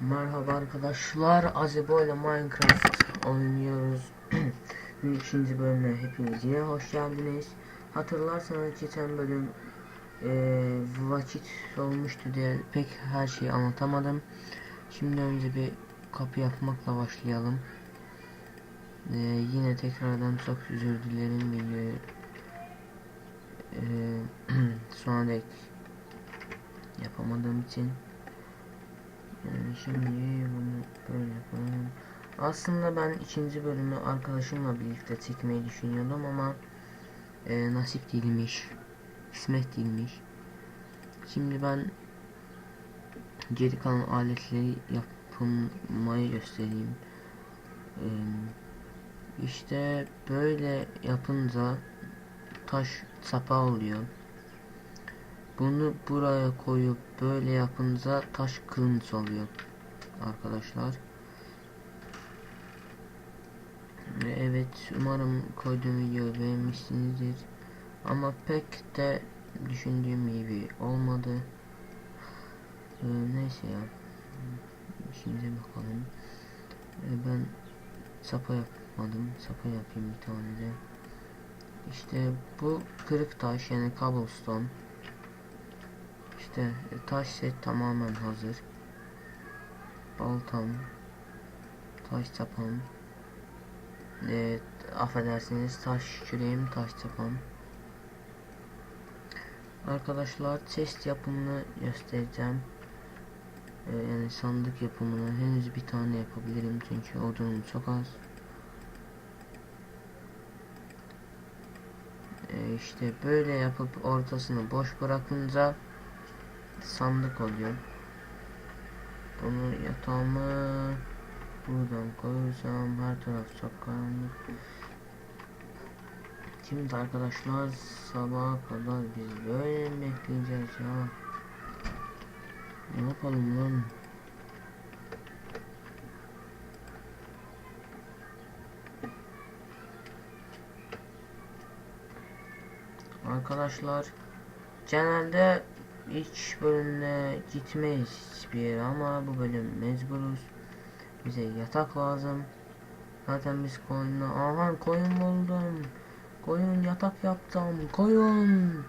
Merhaba arkadaşlar, Azebo ile Minecraft oynuyoruz. İkinci bölümüne hepiniz yine hoş geldiniz. Hatırlarsanız geçen bölüm eee, vakit olmuştu diye pek her şeyi anlatamadım. Şimdi önce bir kapı yapmakla başlayalım. Eee, yine tekrardan çok özür dilerim videoyu eee sonra dek yapamadığım için. Yani şimdi bunu böyle yapalım. Aslında ben ikinci bölümü arkadaşımla birlikte çekmeyi düşünüyordum ama e, nasip değilmiş. Kısmet değilmiş. Şimdi ben geri kalan aletleri yapmayı göstereyim. E, işte böyle yapınca taş sapa oluyor. Bunu buraya koyup böyle yapınca taş kılıç oluyor arkadaşlar. Ve Evet umarım koyduğum videoyu beğenmişsinizdir. Ama pek de düşündüğüm gibi olmadı. Ee, neyse ya. Şimdi bakalım. Ee, ben sapa yapmadım. Sapa yapayım bir tane de. İşte bu kırık taş yani cobblestone. İşte e, taş set tamamen hazır. Baltam, taş çapam, e, affedersiniz taş küreğim, taş çapam. Arkadaşlar chest yapımını göstereceğim. E, yani sandık yapımını henüz bir tane yapabilirim çünkü odunum çok az. E, işte böyle yapıp ortasını boş bırakınca sandık oluyor. Bunu yatağımı buradan koyursam her taraf çok karanlık. Şimdi arkadaşlar sabaha kadar biz böyle bekleyeceğiz ya? Ne yapalım lan? Arkadaşlar genelde hiç bölümde gitmeyiz hiçbir yere ama bu bölüm mecburuz. Bize yatak lazım. Zaten biz koyunla... Aha koyun buldum. Koyun yatak yaptım. Koyun.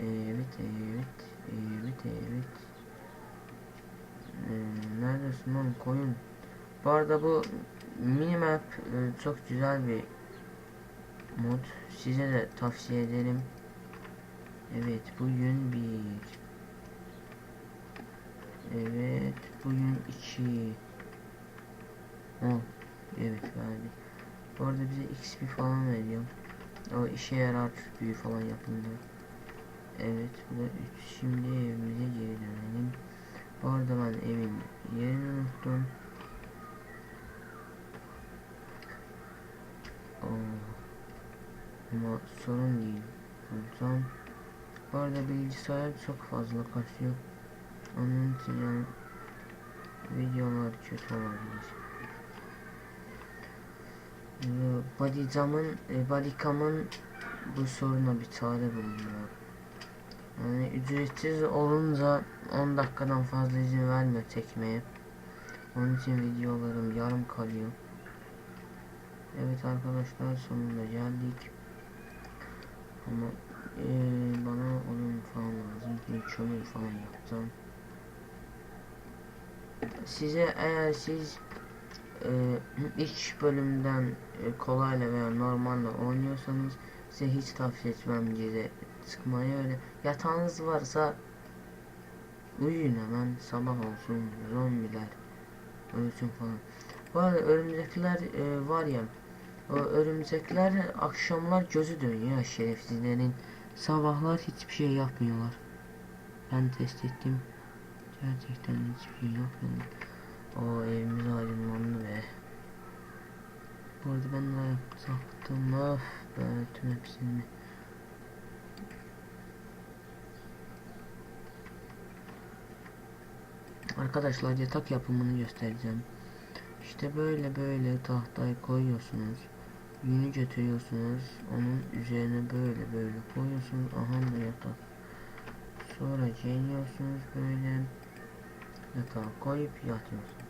Evet, evet, evet, evet. Neredesin lan koyun? Bu arada bu minimap e, çok güzel bir mod. Size de tavsiye ederim. Evet bugün bir. Evet bugün iki. On. Evet verdi. Bu arada bize XP falan veriyor. O işe yarar büyü falan yapınca. Evet bu da 3. Şimdi evimize geri dönelim. Bu arada ben evin yerini unuttum. Oo. Ama sorun değil. Bulacağım. Bu arada bilgisayar çok fazla kasıyor. Onun için yani videolar kötü olabilir. Bodycam'ın, e, Bodycam'ın bu soruna bir çare bulunuyor. Yani ücretsiz olunca 10 dakikadan fazla izin vermiyor çekmeye. Onun için videolarım yarım kalıyor. Evet arkadaşlar sonunda geldik. Ama eee, bana onun falan lazım. Bir kömür falan yapacağım. Size eğer siz eee ilk bölümden e, kolayla veya normalle oynuyorsanız size hiç tavsiye etmem gece çıkmayı öyle. Yatağınız varsa uyuyun hemen sabah olsun zombiler ölsün falan. Bu arada örümcekler e, var ya örümcekler akşamlar gözü dönüyor şerefsizlerin. Sabahlar hiçbir şey yapmıyorlar. Ben test ettim. Gerçekten hiçbir şey yapmıyorlar. O evimiz aydınlandı be. Bu arada ben ne yapacaktım? Of be tüm hepsini. Arkadaşlar yatak yapımını göstereceğim. İşte böyle böyle tahtayı koyuyorsunuz. Yünü götürüyorsunuz. Onun üzerine böyle böyle koyuyorsunuz. Aha da yatak. Sonra geliyorsunuz böyle yatağa koyup yatıyorsunuz.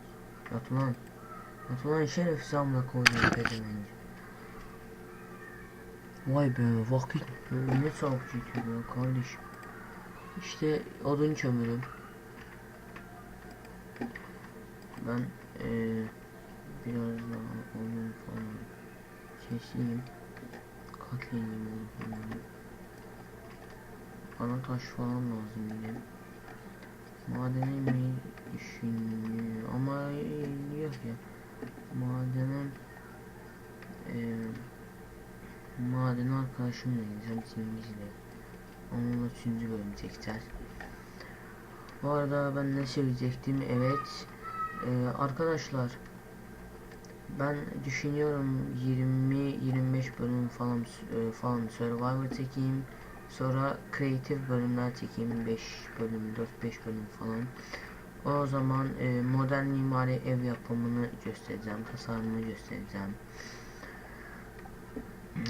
Yat ulan. Yat ulan şeref zamla koydum pedemenci. Vay be vakit ne çabuk geçiyor kardeşim. İşte odun kömürüm. Ben eee biraz daha odun falan keseyim. Katlayayım odunları. Bana taş falan lazım de. Madene mi düşünüyor ama yok ya. Madene eee maden arkadaşımla gideceğim Cengiz'le. Onunla üçüncü bölüm çekeceğiz. Bu arada ben ne söyleyecektim? Evet. Ee, arkadaşlar ben düşünüyorum 20-25 bölüm falan e, falan Survivor çekeyim. Sonra kreatif bölümler çekeyim 5 bölüm 4-5 bölüm falan. O zaman e, modern mimari ev yapımını göstereceğim, tasarımını göstereceğim.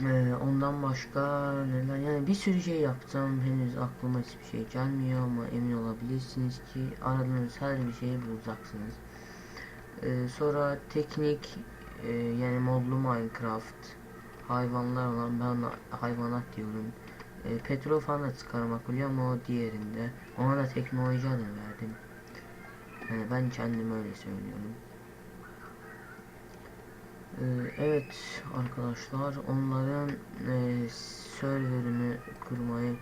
Ee, ondan başka neler yani bir sürü şey yapacağım henüz aklıma hiçbir şey gelmiyor ama emin olabilirsiniz ki aradığınız her bir şeyi bulacaksınız. Ee, sonra teknik e, yani modlu Minecraft hayvanlar olan ben hayvanat diyorum. E, petrol falan da çıkarmak oluyor ama o diğerinde. Ona da teknoloji adı verdim. Yani ben kendim öyle söylüyorum. Ee, evet arkadaşlar onların e, serverını kurmayı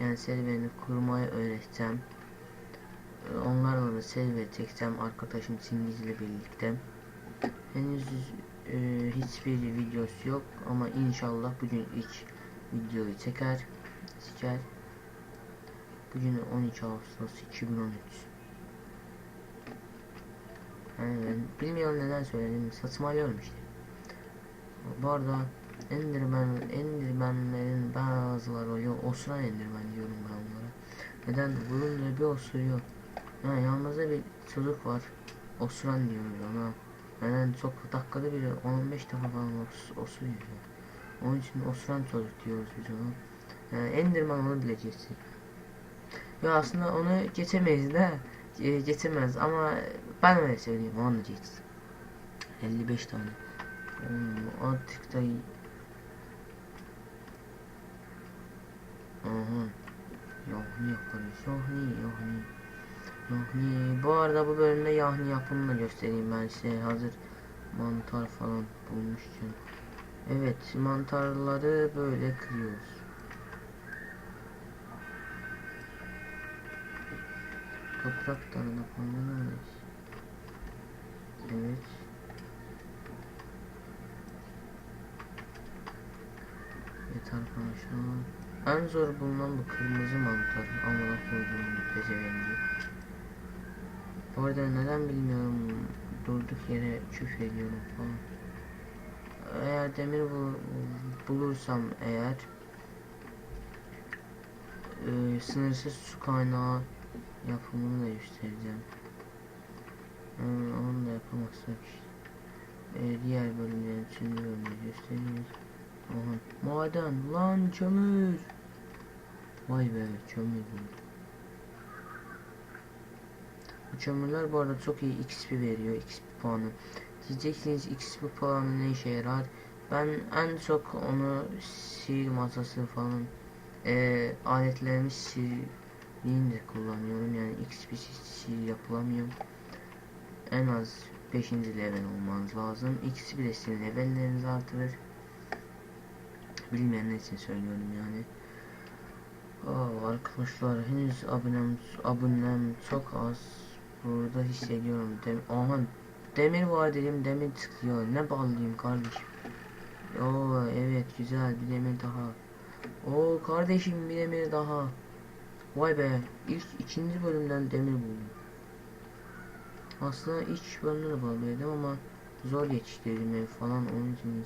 yani serverini kurmayı öğreteceğim. Ee, onlarla da server çekeceğim arkadaşım Çingiz ile birlikte. Henüz e, hiçbir videosu yok ama inşallah bugün ilk videoyu çeker. Çeker. Bugün 13 Ağustos 2013. Yani ben bilmiyorum neden söyledim. Saçmalıyorum işte. Bu arada Enderman, Enderman'lerin bazıları oluyor. Osuran Enderman diyorum ben onlara. Neden? Vurunca bir osuruyor. Ha, yanımızda bir çocuk var. Osuran diyoruz ona. Neden? Çok dakikada bir 15 defa falan os osuruyor. Onun için osuran çocuk diyoruz biz ona. Yani Enderman onu bileceksin. Ya aslında onu geçemeyiz de e, geçemez ama ben öyle söyleyeyim anlayacaksın. 55 tane. Hmm, artık da Aha. Yahni yaparız. Yahni yahni. Yahni. Bu arada bu bölümde yahni yapımını da göstereyim ben size. Hazır mantar falan bulmuşken. Evet mantarları böyle kırıyoruz. Toprak dalına koymalıyız. Evet. Evet arkadaşlar. En zor bulunan bu kırmızı mantar. Amına koyduğum pezevengi. Bu arada neden bilmiyorum. Durduk yere küfür ediyorum falan. Eğer demir bul bulursam eğer e, sınırsız su kaynağı yapımını da göstereceğim. Hmm, onu da yapamazsak. Ee, diğer bölümlerin tüm bölümleri gösteriyoruz. Aha. Maden lan kömür. Vay be kömür. Buldum. Bu kömürler bu arada çok iyi XP veriyor XP puanı. Diyeceksiniz XP puanı ne işe yarar? Ben en çok onu sihir masası falan e, aletlerimi sihirliğini de kullanıyorum yani XP sihir yapılamıyor. En az 5. level olmanız lazım. XP de sizin levellerinizi artırır. Bilmeyenler için söylüyorum yani. Aa, arkadaşlar henüz abonem, abonem çok az. Burada hissediyorum. Dem Aha demir var dedim demir çıkıyor. Ne bağlayayım kardeşim. Oo evet güzel bir demir daha. Oo kardeşim bir demir daha. Vay be ilk ikinci bölümden demir buldum. Aslında ilk bölümde de bağlıyordum ama zor yetiştirdim ev falan onun için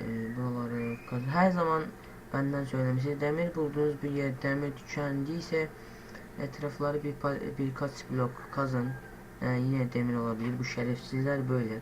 e, buraları her zaman benden söylemişti demir bulduğunuz bir yer demir tükendiyse etrafları bir birkaç blok kazın. Yani yine demir olabilir. Bu şerefsizler böyle